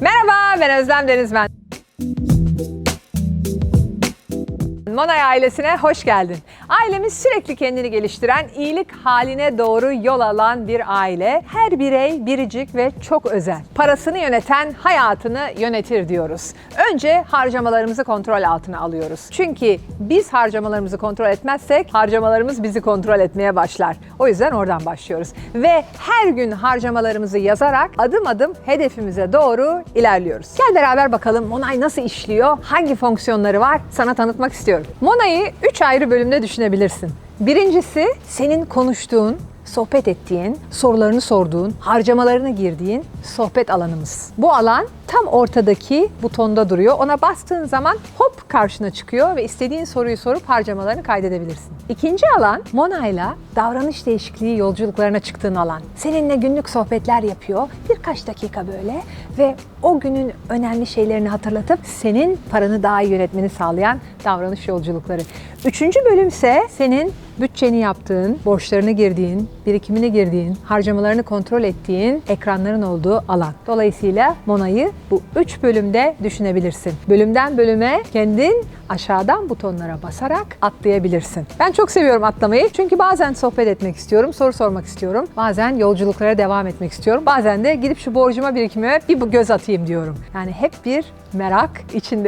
Merhaba, ben Özlem Denizmen. Monay ailesine hoş geldin. Ailemiz sürekli kendini geliştiren, iyilik haline doğru yol alan bir aile. Her birey biricik ve çok özel. Parasını yöneten hayatını yönetir diyoruz. Önce harcamalarımızı kontrol altına alıyoruz. Çünkü biz harcamalarımızı kontrol etmezsek harcamalarımız bizi kontrol etmeye başlar. O yüzden oradan başlıyoruz. Ve her gün harcamalarımızı yazarak adım adım hedefimize doğru ilerliyoruz. Gel beraber bakalım Monay nasıl işliyor, hangi fonksiyonları var sana tanıtmak istiyorum. Monay'ı 3 ayrı bölümde düşünebilirsin. Birincisi senin konuştuğun, sohbet ettiğin, sorularını sorduğun, harcamalarını girdiğin sohbet alanımız. Bu alan tam ortadaki butonda duruyor. Ona bastığın zaman hop karşına çıkıyor ve istediğin soruyu sorup harcamalarını kaydedebilirsin. İkinci alan Mona'yla davranış değişikliği yolculuklarına çıktığın alan. Seninle günlük sohbetler yapıyor. Birkaç dakika böyle ve o günün önemli şeylerini hatırlatıp senin paranı daha iyi yönetmeni sağlayan davranış yolculukları. Üçüncü bölüm ise senin bütçeni yaptığın, borçlarını girdiğin, birikimini girdiğin, harcamalarını kontrol ettiğin ekranların olduğu alan. Dolayısıyla Mona'yı bu üç bölümde düşünebilirsin. Bölümden bölüme kendin aşağıdan butonlara basarak atlayabilirsin. Ben çok seviyorum atlamayı çünkü bazen sohbet etmek istiyorum, soru sormak istiyorum. Bazen yolculuklara devam etmek istiyorum. Bazen de gidip şu borcuma birikime bir göz atayım diyorum. Yani hep bir merak içindeyim.